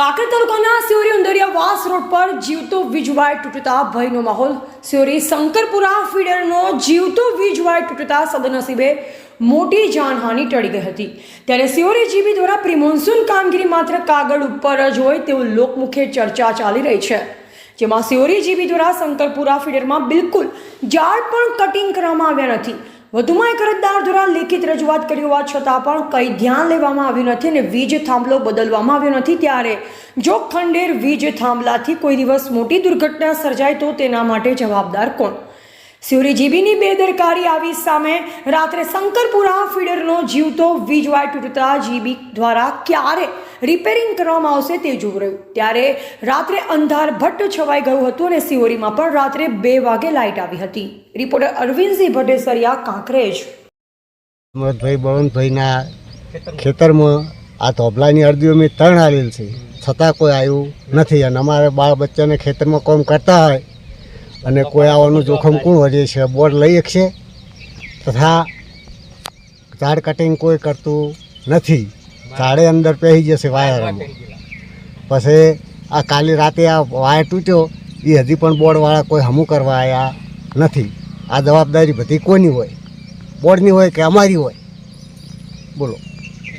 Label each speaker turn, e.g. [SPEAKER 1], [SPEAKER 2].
[SPEAKER 1] કાંકરેજ તાલુકાના સિયોરી ઉંદરિયા વાસ રોડ પર જીવતો વીજવાય તૂટતા ભયનો માહોલ. સિયોરી શંકરપુરા ફીડરનો જીવતો વીજવાય તૂટતા સદનસીબે મોટી જાનહાનિ ટળી ગઈ હતી. ત્યારે સિયોરી જીબી દ્વારા પ્રિમોન્સૂન કામગીરી માત્ર કાગળ ઉપર જ હોય તેવું લોકમુખે ચર્ચા ચાલી રહી છે. જેમાં સિયોરી જીબી દ્વારા શંકરપુરા ફીડરમાં બિલકુલ ઝાડ પણ કટિંગ કરવામાં આવ્યા નથી. વધુમાં એક અરજદાર દ્વારા લેખિત રજૂઆત કરી હોવા છતાં પણ કંઈ ધ્યાન લેવામાં આવ્યું નથી અને વીજ થાંભલો બદલવામાં આવ્યો નથી ત્યારે જો ખંડેર વીજ થાંભલાથી કોઈ દિવસ મોટી દુર્ઘટના સર્જાય તો તેના માટે જવાબદાર કોણ? સિયોરી જીબીની બેદરકારી આવી સામે રાત્રે શંકરપુરા ફીડરનો જીવતો વીજવાય તૂટતા જીબી દ્વારા ક્યારે રિપેરિંગ કરવામાં આવશે તે જોવું રહ્યું. ત્યારે રાત્રે અંધાર ભટ્ટ છવાઈ ગયું હતું અને સિયોરીમાં પણ રાત્રે બે વાગે લાઇટ આવી હતી. રિપોર્ટર અરવિંદસિંહ ભટ્ટેસરિયા કાંકરેજ.
[SPEAKER 2] ભાઈ બળવંતભાઈના ખેતરમાં આ ધોબલાની અરજીઓ મેં ત્રણ આવેલ છે. છતાં કોઈ આવ્યું નથી અને અમારે બાળ બચ્ચાને ખેતરમાં કામ કરતા હોય અને કોઈ આવવાનું જોખમ કોણ વધે છે? બોર્ડ લઈ શકશે? તથા ઝાડ કટિંગ કોઈ કરતું નથી. ઝાડે અંદર પહેરી જશે વાયરમાં. પછી આ કાલી રાતે આ વાયર તૂટ્યો એ હજી પણ બોર્ડવાળા કોઈ હમું કરવા આવ્યા નથી. આ જવાબદારી બધી કોની હોય? બોર્ડની હોય કે અમારી હોય? બોલો.